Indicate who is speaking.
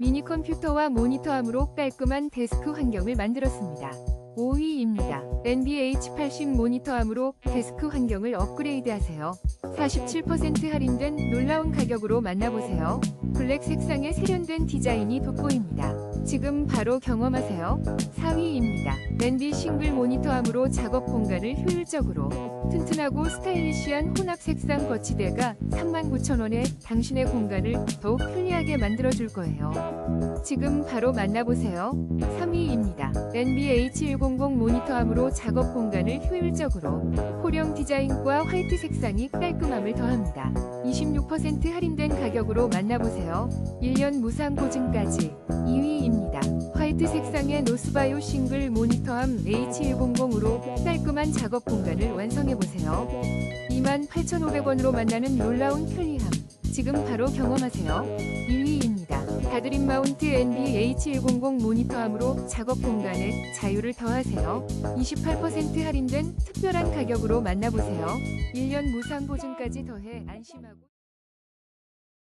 Speaker 1: 미니 컴퓨터와 모니터함으로 깔끔한 데스크 환경을 만들었습니다. 5위입니다. NBH80 모니터함으로 데스크 환경을 업그레이드하세요. 47% 할인된 놀라운 가격으로 만나보세요. 블랙 색상의 세련된 디자인이 돋보입니다. 지금 바로 경험하세요. 4위 입니다. NB 싱글 모니터함으로 작업 공간을 효율적으로 튼튼하고 스타일리시한 혼합 색상 거치대가 39,000원에 당신의 공간을 더욱 편리하게 만들어줄 거예요. 지금 바로 만나보세요. 3위입니다. NBH100 모니터함으로 작업 공간을 효율적으로 호령 디자인과 화이트 색상이 깔끔함을 더합니다. 26% 할인된 가격으로 만나보세요. 1년 무상 보증까지 2위입니다. 화이트 색상의 노스바이오 싱글 모니터함 H100으로 깔끔한 작업 공간을 완성해보세요. 28,500원으로 만나는 놀라운 편리함. 지금 바로 경험하세요. 1위입니다. 다드림 마운트 NB H100 모니터함으로 작업 공간에 자유를 더하세요. 28% 할인된 특별한 가격으로 만나보세요. 1년 무상 보증까지 더해 안심하고